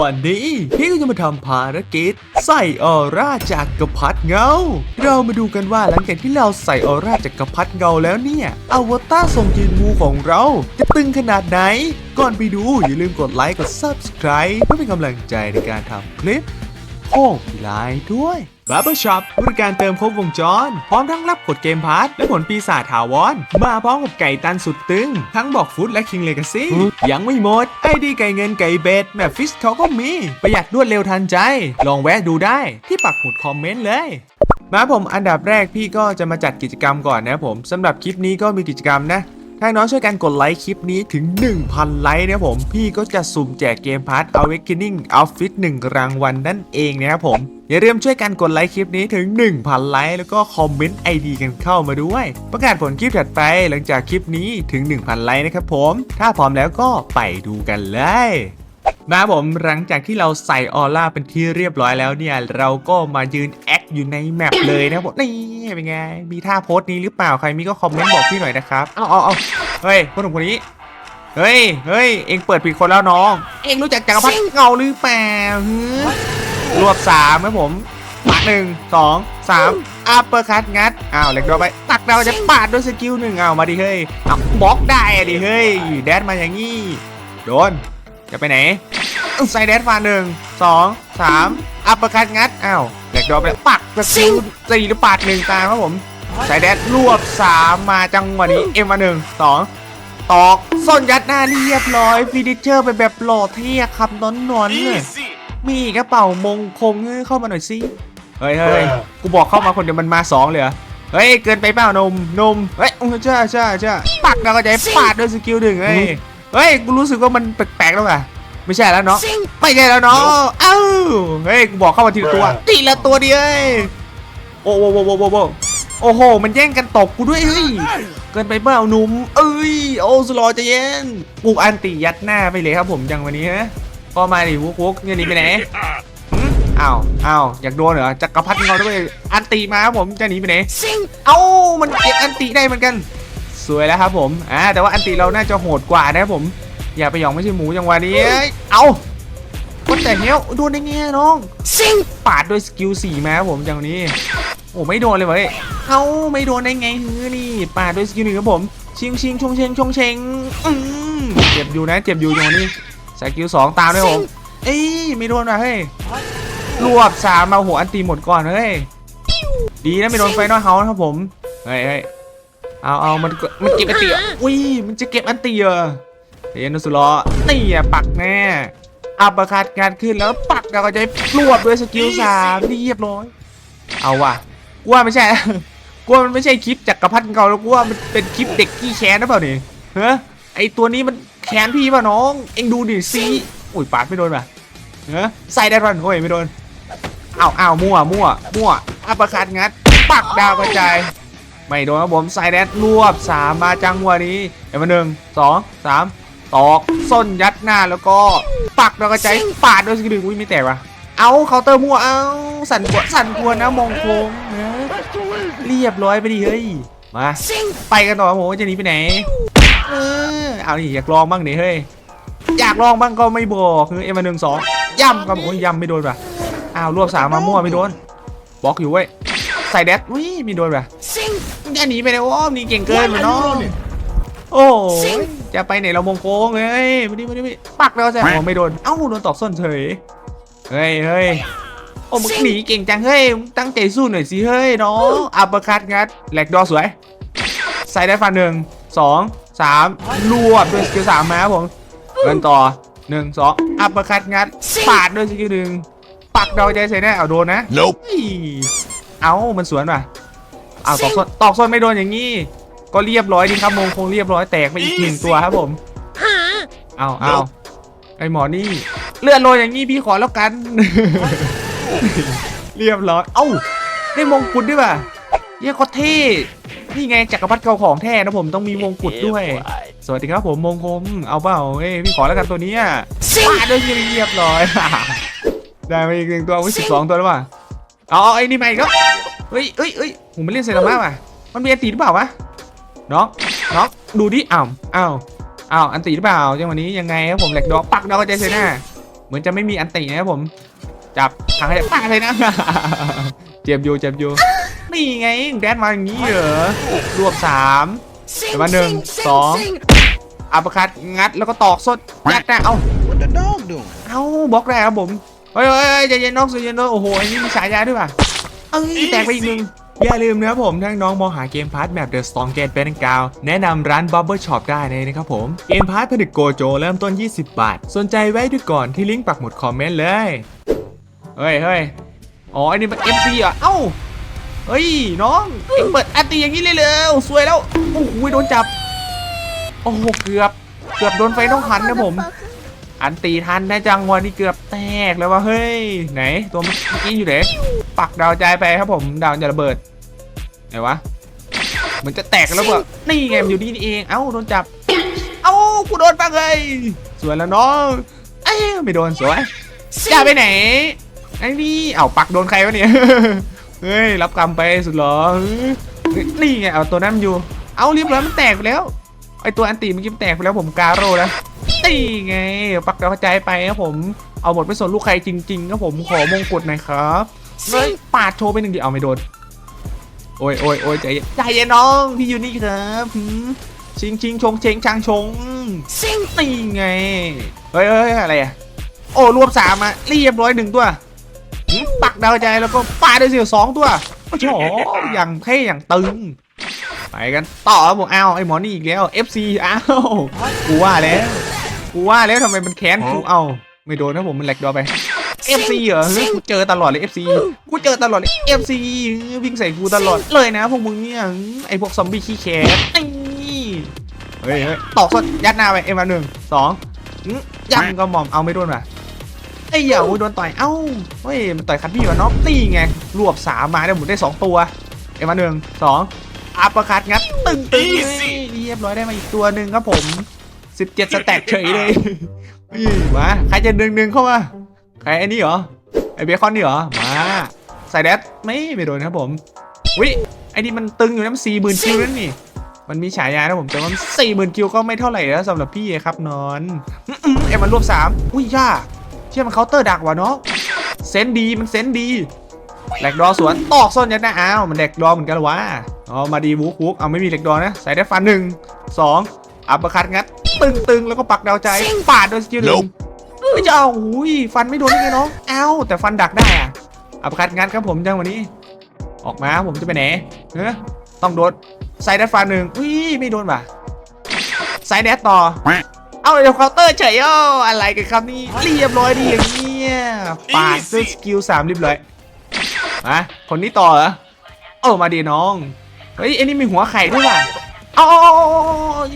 วันนี้พี่ก็จะมาทำภารกิจ ใส่ออร่าจากกระพัดเงา เรามาดูกันว่าหลังจากที่เราใส่ออร่าจากกระพัดเงาแล้วเนี่ยอวตารทรงยืนมูของเรา จะตึงขนาดไหน ก่อนไปดูอย่าลืมกดไลค์กด Subscribe เพื่อเป็นกำลังใจในการทำคลิปโค้งพิลายด้วย b a r b e r Shop บริการเติมครบวงจร พร้อมทั้งรับกดเกมพาร์ทและผลปีศาจถาวร มาพร้อมกับไก่ตันสุดตึง ทั้งบอกฟุตและ King Legacy ยังไม่หมด ไอดีไก่เงินไก่เบสแมฟฟิสเขาก็มี ประหยัดรวดเร็วทันใจ ลองแวะดูได้ที่ปักหมุดคอมเมนต์เลยมาผมอันดับแรกพี่ก็จะมาจัดกิจกรรมก่อนนะผมสำหรับคลิปนี้ก็มีกิจกรรมนะ ถ้าน้องช่วยกันกดไลค์คลิปนี้ถึง 1,000 ไลค์นะผมพี่ก็จะสุ่มแจกเกมพาร์ท Awakening Outfit 1รางวัลนั่นเองนะครับผมอย่าลืมช่วยกันกดไลค์คลิปนี้ถึง 1,000 ไลค์แล้วก็คอมเมนต์ ID กันเข้ามาด้วย ประกาศผลคลิปถัดไปหลังจากคลิปนี้ถึง 1,000 ไลค์นะครับผมถ้าพร้อมแล้วก็ไปดูกันเลยมาผมหลังจากที่เราใส่ออร่าเป็นที่เรียบร้อยแล้วเนี่ย เราก็มายืนแอค อยู่ในแมปเลยนะครับผมนี่เป็นไง มีท่าโพสต์นี้หรือเปล่าใครมีก็คอมเมนต์บอกพี่หน่อยนะครับเอาเอาเอาเฮ้ยคนหนุ่มคนนี้เฮ้ยเฮ้ยเอ็งเปิดผิดคนแล้วน้อง เอ็งรู้จักจักรพรรดิเงาหรือเปล่าฮึรวบสามครับผมปาดหนึ่งสองสามอัปเปอร์คัตงัดอ้าวเล็กดอกไป ตักเราจะปาดด้วยสกิลหนึ่งเอามาดิเฮ้ยเอาบล็อกได้อะดิเฮ้ยแดดมาอย่างงี้โดนจะไปไหนใส่แดนฟาหนึ่งสองสาม อัปเปอร์คัตงัด อ้าวแหลกดรอปแล้วปักสกิลสี่หรือปาดหนึ่งตามครับผมใส่แดนรวบสามมาจังหวะนี้เอ็มมาหนึ่งสองตอกส้นยัดหน้าเรียบร้อยฟินิชเชอร์ไปแบบหล่อเท่ครับนอนนอนๆเลยมีกระเป๋ามงคงเข้ามาหน่อยสิเฮ้ยเฮ้ยกูบอกเข้ามาคนเดียวมันมาสองเลยเหรอเฮ้ยเกินไปเปล่านมนมเฮ้ยใช่ใช่ใช่ปักเราก็จะปาดด้วยสกิลหนึ่งเฮ้ยเฮ้ยกูรู้สึกว่ามันแปลกๆแล้วอะ ไม่ใช่แล้วเนาะไม่ใช่แล้วเนาะเอ้าเฮ้ยกูบอกเข้ามาทีละตัวทีละตัวเดียวเอ้ยโอ้โหโอ้โหโอ้โหโอ้โหโอ้โห มันแย่งกันตบกูด้วยเฮ้ยเกินไปเปล่าหนุ่มเอ้ยโอ้สโลอใจเย็นกูอันติยัดหน้าไปเลยครับผมจังวันนี้ฮะก็มาดิวุกวุกเนี่ยหนีไปไหนหึอ้าวอ้าวอยากโดนเหรอจักรพรรดิเงาด้วยอันติมาครับผมจะหนีไปไหนเอ้ามันเก็บอันติได้เหมือนกัน สวยแล้วครับผมอ่าแต่ว่าอันติเราน่าจะโหดกว่านะครับผม อย่าไปหยองไม่ใช่หมูจังหวะนี้ เอ้ยเอาคนแต่เนี้ยโดนได้ไงน้องซิงปาดด้วยสกิลสี่มาครับผมจังหวะนี้ โอ้ไม่โดนเลยเว้ยเอาไม่โดนได้ไงฮือนี่ปาดด้วยสกิลหนึ่งครับผม ชิงชิงชงเชงชงเชงอืมเจ็บอยู่นะ เจ็บอยู่จังหวะนี้สกิลสองตามด้วยผมเอ้ยไม่โดนว่ะเฮ้ยรวบสามมาหัวอันตีหมดก่อนเฮ้ยดีนะไม่โดนไฟนอลเฮาส์นะครับผมเฮ้ยเฮ้ยเอาเอามันก็มันเก็บอันตีเหรออุ้ยมันจะเก็บอันตีเหรอ เรียนนุสุรอนี่อะปักแน่อัปเปอร์คัดงานขึ้นแล้วปักเราก็จะรวบด้วยสกิลสามเรียบร้อย เอาว่ะกูว่าไม่ใช่กูว่ามันไม่ใช่คลิปจักรพรรดิเก่าแล้วกูว่ามันเป็นคลิปเด็กขี้แค้นนะเปล่านี่เฮ้ไอตัวนี้มันแค้นพี่ป่ะน้อง เอ็งดูดิซีอุ้ยปาดไม่โดนป่ะเฮ้ใส่ได้ป่ะโอ้ยไม่โดนเอาเอามั่วมั่วมั่วอัปเปอร์คัดงัด ปักดาวกระจายไม่โดนครับผมไซแดนรวบสามมาจังหวะนี้เอ็มหนึ่งสองสาม ตอกส้นยัดหน้าแล้วก็ปักดาวกระจายปาดด้วยสกิลหนึ่งอุ้ยไม่แตกว่ะเอาเคาน์เตอร์มั่วเอาสั่นกวนสั่นกวนนะมองโค้งนะเรียบร้อยไปดิเฮ้ยมาไปกันต่อครับผมว่าจะหนีไปไหนเออเอาดิอยากลองบ้างดิเฮ้ยอยากลองบ้างก็ไม่บอกคือเอ็มหนึ่งสองย่ำครับผมโอ้ยย่ำไม่โดนป่ะอ้าวรวบสามมามั่วไม่โดนบล็อกอยู่เว้ยใส่แดดอุ้ยไม่โดนป่ะจะหนีไปไหนวะนี่เก่งเกินไปเนาะ โอ้ยจะไปไหนเรามงโค้งเลยมาดิมาดิมาดิปักแล้วแซ่โอ้ไม่โดน เอ้าโดนตอกส้นเฉย เฮ้ยเฮ้ยโอ้มึงหนีเก่งจังเฮ้ยมึงตั้งใจสู้หน่อยสิเฮ้ยน้องอัปเปอร์คัตงัดแหลกดอสวย ใส่ได้ฟันหนึ่งสองสามรวบด้วยสกิลสามมาครับผมเดินต่อหนึ่งสองอัปเปอร์คัตงัดปาดด้วยสกิลหนึ่งปักดาวใจใส่แน่เอาโดนนะ Nope. เฮ้ยเอ้ามันสวนว่ะอ้าวตอกส้นตอกส้นไม่โดนอย่างนี้ ก็เรียบร้อยดีครับมงคงเรียบร้อยแตกไปอีกหนึ่งตัวครับผมเอาเอาไอหมอนี่เลื่อนโรยอย่างนี้พี่ขอแล้วกัน เรียบร้อย เอ้าได้มงกุฎด้วยป่ะเยี่ยก็เท่นี่ไงจักรพรรดิเก่าของแท้นะผมต้องมีมงกุฎด้วย สวัสดีครับผมมงคมเอาเปล่าเอ้ยพี่ขอแล้วกันตัวเนี้ยปาดด้วยเรียบร้อยได้มาอีกหนึ่งตัววิสิบสองตัวแล้วป่ะเอาเอาไอ้นี่มาอีกแล้วเฮ้ยเฮ้ยเฮ้ยผมไม่เล่นเซรามาว่ะมันมีอันตีหรือเปล่าวะ น้องน้องดูดิอ้าวอ้าวอ้าวอันตีหรือเปล่าจังหวะนี้ยังไงครับผมแหลกดอกปักดอกกระจายเซน่ามือนจะไม่มีอันตินะครับผม จับทางให้ปาเลยนะเจ็บอยู่เจ็บอยู่นี่ไงแดนมาอย่างนี้เหรอรวบสาม Sing, Come on, sing, Nương. sing, Đó. sing. อัปคัดงัดแล้วก็ตอกสดยัดนะเอา What the dog doing? เอาบล็อกแรกครับผมเฮ้ยเฮ้ยเฮ้ยใจเย็นน้องใจเย็นน้องโอ้โหอันนี้มีฉายาด้วยป่ะเอ้ยแตกไปอีกหนึ่ง อย่าลืมนะครับผมถ้าน้องมองหาเกมพาร์ทแบบ The Storm Gate เป็นกาวแนะนำร้าน Bubble Shop ได้เลยนะครับผม เกมพาร์ทผลิตโกโจเริ่มต้น 20 บาท สนใจไว้ด้วยก่อนที่ลิงก์ปักหมุดคอมเมนต์เลย เฮ้ยเฮ้ยอ๋ออันนี้มัน FC เหรอะ เอ้าเฮ้ยน้องเอ็งเปิดอันตีอย่างนี้เลยเลยสวยแล้ว โอ้โหโดนจับ โอ้โหเกือบ เกือบโดนไฟต้องหันนะผม อันตีทันได้จังวันนี้เกือบแตกแล้วว่าเฮ้ย ไหนตัวเมื่อกี้อยู่ไหนปักดาวใจไปครับผม ดาวจะระเบิด ไหนวะเหมือนจะแตกแล้วเปล่านี่ไงมันอยู่นี่นี่เองเอ้าโดนจับ เอ้ากูโดนปักเลยสวยแล้วน้องเอ้ยไม่โดนสวยจะไปไหนไอ้นี่เอ้าปักโดนใครวะเนี่ยเฮ้ยรับกรรมไปสุดหรอเฮ้ยนี่ไงเอาตัวนั้นมันอยู่ เอาเรียบร้อยมันแตกไปแล้วไอตัวอันตีเมื่อกี้มันแตกไปแล้วผมกาโร่แล้วนี่ไง ปักดาวกระจายไปครับผมเอาหมดไปส่วนลูกใครจริงๆครับผมขอมงกุฎหน่อยครับเฮ้ยปาดโชว์ไปหนึ่งเดียวเอาไม่โดน โอ้ยโอ้ยโอ้ยใจเย็นใจเย็นน้องพี่อยู่นี่ครับชิงชิงชงเชงชางชง Sing. นี่ไงเฮ้ยเฮ้ยอะไรอะโอ้รวมสามอะเรียบร้อยหนึ่งตัวปักดาวใจแล้วก็ปาด้วยเสียวสองตัวโอ้โหอย่างเท่อย่างตึงไปกันต่อครับผมอ้าวไอ้หมอนี่อีกแล้ว FC อ้าวกูว่าแล้วกูว่าแล้วทำไมมันแค้นกูเอาไม่โดนนะผมมันแหลกดอไป FC เหรอเฮ้ยกูเจอตลอดเลย FC กูเจอตลอดเลย FC วิ่งใส่กูตลอดเลยนะพวกมึงเนี่ยไอ้พวกซอมบี้ขี้แค้นนี่เฮ้ยเฮ้ยตอกสดยัดหน้าไปเอ็มมาหนึ่งสองอื้อยังก็หม่อมเอาไม่โดนว่ะไอ้เหี้ยโอ้ยโดนต่อยเอ้าเฮ้ยมันต่อยคัดพี่วะน้องนี่ไงรวบสามมาได้หมดได้สองตัวเอ็มมาหนึ่งสองอัปเปอร์คัดงัดตึงตึงเรียบร้อยได้มาอีกตัวหนึ่งครับผม17สแต็กเฉยเลยนี่มาใครจะดึงดึงเข้ามา ใครไอ้นี่เหรอ ไอเบคอนนี่เหรอ มาใส่แดดไม่ไม่โดนครับผมวิไอ้นี่มันตึงอยู่นะมันสี่หมื่นคิวนั่นนี่ มันมีฉายานะผมแต่ว่าสี่หมื่นคิวก็ไม่เท่าไหร่แล้วสำหรับพี่ครับนอนอื้ออื้อเอ็มมันรวบสามอุ้ยย่าเชื่อมันเคาน์เตอร์ดักว่ะเนาะเซนส์ดีมันเซนส์ดีแหลกดอสวนตอกส้นยัดหน้าอ้าวมันแหลกดอเหมือนกันเหรอวะอ๋อมาดีวุกวุกเอาไม่มีแหลกดอนะใส่ได้ฟันหนึ่งสองอัปเปอร์คัดงัดตึงตึงแล้วก็ปักดาวใจปาดโดยสกิลหนึ่ง ไม่จะเอาอุ้ยฟันไม่โดนได้ไงน้องเอ้าแต่ฟันดักได้อะอัปคัดงัดครับผมจังวันนี้ ออกมาผมจะไปไหนเฮ้ต้องโดนไซด์แดดฟันหนึ่งอุ้ยไม่โดนว่ะไซด์แดดต่อเอาเดี๋ยวเคาน์เตอร์เฉยอ้ออะไรกันครับนี่เรียบร้อยดีอย่างเงี้ยปาดด้วยสกิลสามเรียบร้อยมาคนนี้ต่อเหรอเออมาดีน้องเฮ้ยไอ้นี่มีหัวไข่ด้วยว่ะอาเอาเอาเอาเอา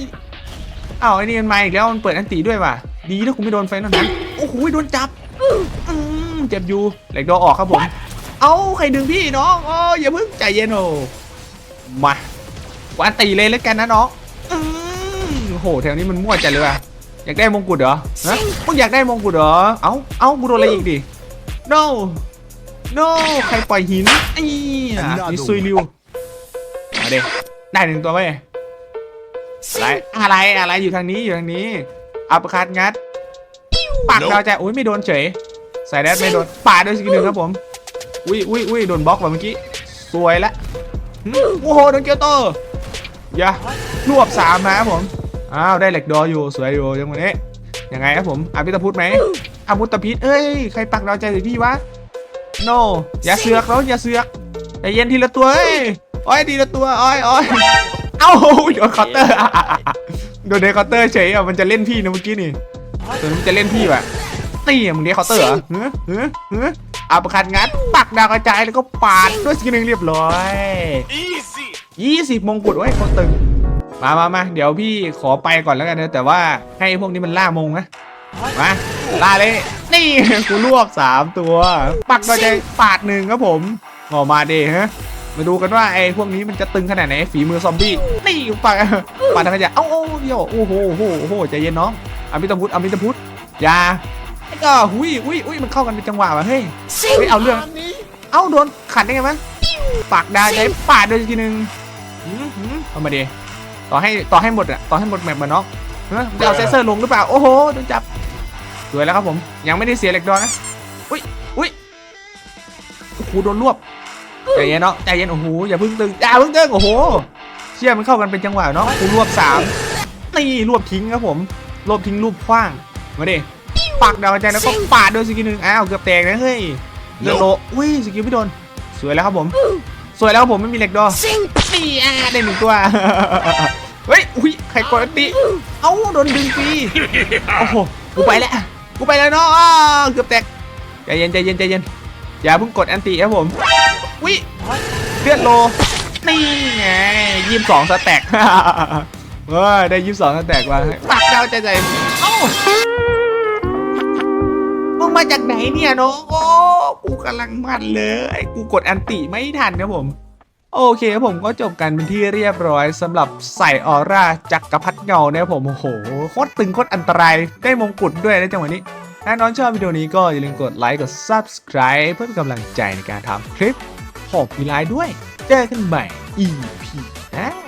เอาไอ้นี่มันมาอีกแล้วมันเปิดอันตีด้วยว่ะ ดีนะกูไม่โดนไฟนั่นนั้นโอ้โหโดนจับอืมเจ็บอยู่เหล็กดอออกครับผม เอาใครดึงพี่น้องอ๋ออย่าเพิ่งใจเย็นโอมาวันตีเลยแล้วกันนะน้องโอ้โหแถวนี้มันมั่วจัดเลยว่ะอยากได้มงกุฎเหรอฮะมึงอยากได้มงกุฎเหรอ เอ้า เอ้ากูโดนอะไรอีกดิ no no ใครปล่อยหินไอ้อะนี่ซุยริวมาเด็ได้หนึ่งตัวไปอะไร อะไร อะไรอยู่ทางนี้อยู่ทางนี้ อัปคัดงัดปากดาวใจอุ้ยไม่โดนเฉยใส่แดดไม่โดนปาดด้วยสกิลหนึ่งครับผมอุ้ยอุ้ยอุ้ยโดนบล็อกว่ะเมื่อกี้สวยละหึโอ้โหโดนเกียวโตอย่ารวบสามนะครับผมอ้าวได้เหล็กดออยู่สวยอยู่ยังวันนี้ยังไงครับผมอาพิตพุทธไหมอาพุตพิษเอ้ยใครปักดาวใจใส่พี่วะ no อย่าเสือกแล้วอย่าเสือกใจเย็นทีละตัวเอ้ยโอ้ยทีละตัวโอ้ยโอ้ยเอ้าโดนเคาน์เตอร์โดนเดคาน์เตอร์เฉยอะมันจะเล่นพี่นะเมื่อกี้นี่ตัวนี้มันจะเล่นพี่ว่ะนี่มึงเดคาน์เตอร์เหรอเฮ้ยเฮ้ยเฮ้ยอัปคัดงัดปักดาวกระจายแล้วก็ปาดด้วยสกิลหนึ่งเรียบร้อย Easy. ยี่สิบมงกุฎไว้ยเขาตึงมามามาเดี๋ยวพี่ขอไปก่อนแล้วกันนะแต่ว่าให้พวกนี้มันล่ามงนะมาล่าเลย นี่กูรวบสามตัว ปักดาวใจปาดหนึ่งครับผมออกมาเดฮะ มาดูกันว่าไอ้พวกนี้มันจะตึงขนาดไหนฝีมือซอมบี้นี่ปักปัดทางขยะเอ้าเอ้าเดี๋ยวโอ้โหโอ้โหโอ้โหใจเย็นน้องอมิตพุทธอมิตพุทธอยาไอ้ก็หุยหุยหุยมันเข้ากันเป็นจังหวะว่ะเฮ้ย Sing. เฮ้ยเอาเรื่องเอ้าโดนขัดได้ไงวะปากดาใจปาดโดยทีหนึ่งหืมหืมเอามาดิต่อให้ต่อให้หมดอะต่อให้หมดแมปมาน้องเฮ้ยจะเอาเซนเซอร์ลงหรือเปล่าโอ้โหโดนจับสวยแล้วครับผมยังไม่ได้เสียเหล็กดอนนะอุ้ยอุ้ยโอ้โหโดนรวบ ใจเย็นเนาะใจเย็นโอ้โหอย่าเพิ่งตึงอย่าเพิ่งตึงโอ้โหเชี่ยมันเข้ากันเป็นจังหวะเนาะกูรวบสามนี่รวบทิ้งครับผมรวบทิ้งรูปขว้างมาดิปักดาวกระจายแล้วก็ปาดด้วยสกิลหนึ่งอ้าวเกือบแตกนะเฮ้ยเลือดโลอุ้ยสกิลไม่โดนสวยแล้วครับผมสวยแล้วครับผมไม่มีเหล็กดอนี่อะได้หนึ่งตัวเฮ้ยอุ้ยใครกดอันติเอ้าโดนดึงฟรีโอ้โหกูไปแล้วกูไปแล้วเนาะอ้าวเกือบแตกใจเย็นใจเย็นใจเย็นอย่าเพิ่งกดอันติครับผม อุ้ยเลือดโล นี่ไงยี่สิบสองสแต็กเฮ้ยได้ยี่สิบสองสแต็กมาปักดาวใจใจเอ้ามึงมาจากไหนเนี่ยน้องโอ้กูกำลังมันเลยกูกดอันติไม่ทันครับผม โอเคครับผมก็จบกันเป็นที่เรียบร้อยสำหรับใส่ออร่าจักรพัดเงานะครับผมโอ้โหโคตรตึงโคตรอันตรายได้มงกุฎด้วยนะจังหวะนี้ถ้าน้องชอบวิดีโอนี้ก็อย่าลืมกดไลค์กด subscribe เพื่อเป็นกำลังใจในการทำคลิป ขอบคุณไลน์ด้วย เจอกันใหม่ EP นะ